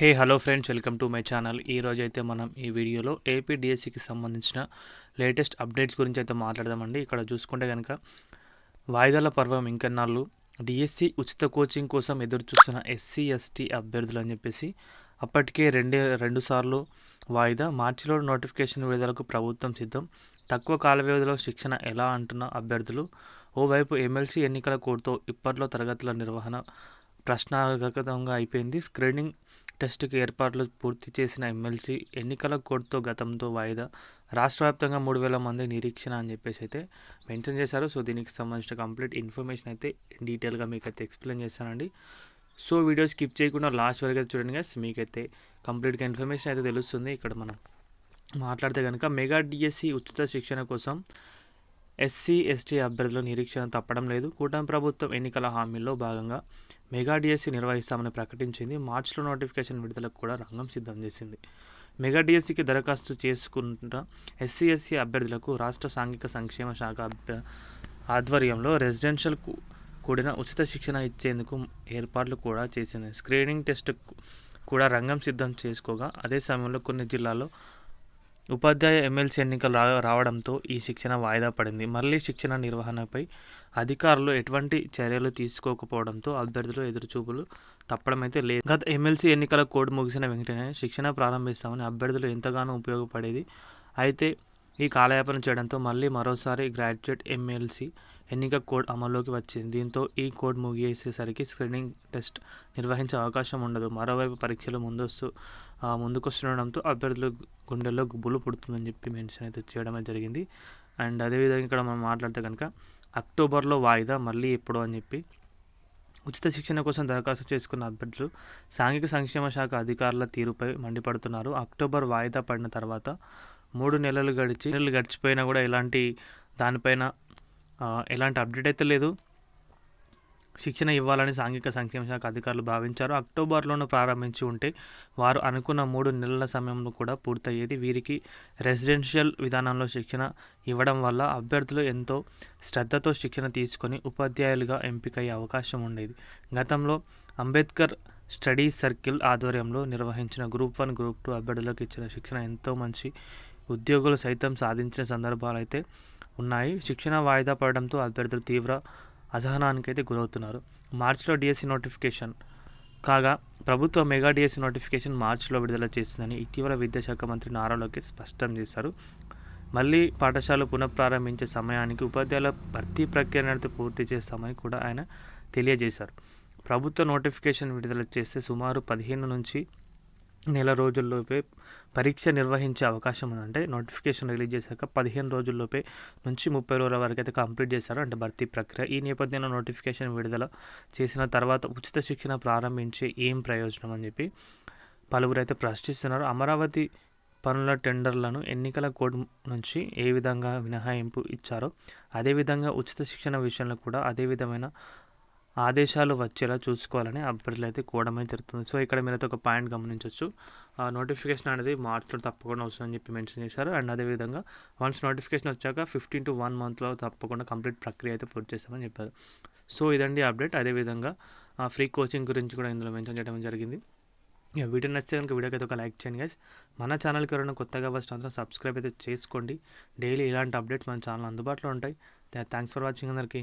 Hey hello friends welcome to my channel. ఈరోజు అయితే మనం ఈ వీడియోలో ఏపీడిఎస్సికి సంబంధించిన లేటెస్ట్ అప్డేట్స్ గురించి అయితే మాట్లాడదామండి. ఇక్కడ చూసుకుంటే కనుక వాయిదాల పర్వం ఇంకన్నాళ్ళు డిఎస్సి ఉచిత కోచింగ్ కోసం ఎదురు చూస్తున్న ఎస్సీ ఎస్టీ అభ్యర్థులు అని చెప్పేసి అప్పటికే రెండే రెండు సార్లు వాయిదా. మార్చిలో నోటిఫికేషన్ విడుదలకు ప్రభుత్వం సిద్ధం. తక్కువ కాల వ్యవధిలో శిక్షణ ఎలా అంటున్న అభ్యర్థులు ఓవైపు ఎమ్మెల్సీ ఎన్నికల కోడ్తో ఇప్పట్లో తరగతుల నిర్వహణ ప్రశ్నాగతంగా అయిపోయింది. స్క్రీనింగ్ టెస్టుకు ఏర్పాట్లు పూర్తి చేసిన ఎమ్మెల్సీ ఎన్నికల కోడ్తో గతంతో వాయిదా. రాష్ట్ర వ్యాప్తంగా మూడు వేల మంది నిరీక్షణ అని చెప్పేసి అయితే మెన్షన్ చేశారు. సో దీనికి సంబంధించిన కంప్లీట్ ఇన్ఫర్మేషన్ అయితే డీటెయిల్గా మీకు అయితే ఎక్స్ప్లెయిన్ చేస్తానండి. సో వీడియో స్కిప్ చేయకుండా లాస్ట్ వరకు అయితే చూడండి గైస్ మీకైతే కంప్లీట్గా ఇన్ఫర్మేషన్ అయితే తెలుస్తుంది. ఇక్కడ మనం మాట్లాడితే కనుక మెగా డిఎస్సి ఉచిత శిక్షణ కోసం ఎస్సీ ఎస్టీ అభ్యర్థుల నిరీక్షణ తప్పడం లేదు. కూటమి ప్రభుత్వం ఎన్నికల హామీల్లో భాగంగా మెగా డిఎస్సీ నిర్వహిస్తామని ప్రకటించింది. మార్చిలో నోటిఫికేషన్ విడుదలకు కూడా రంగం సిద్ధం చేసింది. మెగా డిఎస్సీకి దరఖాస్తు చేసుకుంటున్న ఎస్సీ ఎస్సీ అభ్యర్థులకు రాష్ట్ర సాంఘిక సంక్షేమ శాఖ ఆధ్వర్యంలో రెసిడెన్షియల్ కూడిన ఉచిత శిక్షణ ఇచ్చేందుకు ఏర్పాట్లు కూడా చేసింది. స్క్రీనింగ్ టెస్ట్ కూడా రంగం సిద్ధం చేసుకోగా అదే సమయంలో కొన్ని జిల్లాల్లో ఉపాధ్యాయ ఎమ్మెల్సీ ఎన్నికలు రా రావడంతో ఈ శిక్షణ వాయిదా పడింది. మళ్ళీ శిక్షణ నిర్వహణపై అధికారులు ఎటువంటి చర్యలు తీసుకోకపోవడంతో అభ్యర్థులు ఎదురుచూపులు తప్పడం అయితే లేదు. గత ఎమ్మెల్సీ ఎన్నికల కోడ్ ముగిసిన వెంటనే శిక్షణ ప్రారంభిస్తామని అభ్యర్థులు ఎంతగానో ఉపయోగపడేది అయితే ఈ కాలయాపన చేయడంతో మళ్ళీ మరోసారి గ్రాడ్యుయేట్ ఎమ్మెల్సీ ఎన్నిక కోడ్ అమల్లోకి వచ్చింది. దీంతో ఈ కోడ్ ముగిసేసరికి స్క్రీనింగ్ టెస్ట్ నిర్వహించే అవకాశం ఉండదు. మరోవైపు పరీక్షలు ముందస్తు ముందుకొస్తుండడంతో అభ్యర్థుల గుండెల్లో గుబ్బులు పుడుతుందని చెప్పి మెన్షన్ అయితే చేయడం జరిగింది. అండ్ అదేవిధంగా ఇక్కడ మనం మాట్లాడితే కనుక అక్టోబర్లో వాయిదా మళ్ళీ ఎప్పుడు అని చెప్పి ఉచిత శిక్షణ కోసం దరఖాస్తు చేసుకున్న అభ్యర్థులు సాంఘిక సంక్షేమ శాఖ అధికారుల తీరుపై మండిపడుతున్నారు. అక్టోబర్ వాయిదా పడిన తర్వాత మూడు నెలలు గడిచి నెలలు గడిచిపోయినా కూడా ఎలాంటి దానిపైన ఎలాంటి అప్డేట్ అయితే లేదు. శిక్షణ ఇవ్వాలని సాంఘిక సంక్షేమ శాఖ అధికారులు భావించారు. అక్టోబర్లోనూ ప్రారంభించి ఉంటే వారు అనుకున్న మూడు నెలల సమయంలో కూడా పూర్తయ్యేది. వీరికి రెసిడెన్షియల్ విధానంలో శిక్షణ ఇవ్వడం వల్ల అభ్యర్థులు ఎంతో శ్రద్ధతో శిక్షణ తీసుకొని ఉపాధ్యాయులుగా ఎంపికయ్యే అవకాశం ఉండేది. గతంలో అంబేద్కర్ స్టడీ సర్కిల్ ఆధ్వర్యంలో నిర్వహించిన గ్రూప్ వన్ గ్రూప్ టూ అభ్యర్థులకు ఇచ్చిన శిక్షణ ఎంతో మంచి ఉద్యోగులు సైతం సాధించిన సందర్భాలు అయితే ఉన్నాయి. శిక్షణ వాయిదా పడడంతో అభ్యర్థులు తీవ్ర అసహనానికైతే గురవుతున్నారు. మార్చిలో డిఎస్సి నోటిఫికేషన్ కాగా ప్రభుత్వ మెగా డిఎస్సి నోటిఫికేషన్ మార్చిలో విడుదల చేసిందని ఇటీవల విద్యాశాఖ మంత్రి నారా లోకేష్ స్పష్టం చేశారు. మళ్ళీ పాఠశాలలు పునఃప్రారంభించే సమయానికి ఉపాధ్యాయుల భర్తీ ప్రక్రియను పూర్తి చేస్తామని కూడా ఆయన తెలియజేశారు. ప్రభుత్వ నోటిఫికేషన్ విడుదల చేస్తే సుమారు పదిహేను నుంచి నెల రోజుల్లోపే పరీక్ష నిర్వహించే అవకాశం ఉంది అంటే నోటిఫికేషన్ రిలీజ్ చేశాక పదిహేను రోజుల్లోపే నుంచి ముప్పై రోజుల వరకు అయితే కంప్లీట్ చేశారు. అంటే భర్తీ ప్రక్రియ ఈ నేపథ్యంలో నోటిఫికేషన్ విడుదల చేసిన తర్వాత ఉచిత శిక్షణ ప్రారంభించే ఏం ప్రయోజనం అని చెప్పి పలువురు అయితే ప్రశ్నిస్తున్నారు. అమరావతి పనుల టెండర్లను ఎన్నికల కోడ్ నుంచి ఏ విధంగా మినహాయింపు ఇచ్చారో అదేవిధంగా ఉచిత శిక్షణ విషయంలో కూడా అదే విధమైన ఆదేశాలు వచ్చేలా చూసుకోవాలని అభ్యర్థులు అయితే కోవడమే జరుగుతుంది. సో ఇక్కడ మీరైతే ఒక పాయింట్ గమనించవచ్చు ఆ నోటిఫికేషన్ అనేది మార్చ్లో తప్పకుండా వస్తుందని చెప్పి మెన్షన్ చేశారు. అండ్ అదేవిధంగా వన్స్ నోటిఫికేషన్ వచ్చాక ఫిఫ్టీన్ టు వన్ మంత్లో తప్పకుండా కంప్లీట్ ప్రక్రియ అయితే పూర్తి చేస్తామని చెప్పారు. సో ఇదండి అప్డేట్ అదేవిధంగా ఫ్రీ కోచింగ్ గురించి కూడా ఇందులో మెన్షన్ చేయడం జరిగింది. వీడియో నచ్చితే కనుక వీడియోకి అయితే ఒక లైక్ చేయండి గైస్ మన ఛానల్కి ఎవరైనా కొత్తగా ఫస్ట్ అందరం సబ్స్క్రైబ్ అయితే చేసుకోండి. డైలీ ఇలాంటి అప్డేట్స్ మన ఛానల్ అందుబాటులో ఉంటాయి. థ్యాంక్స్ ఫర్ వాచింగ్ అందరికీ.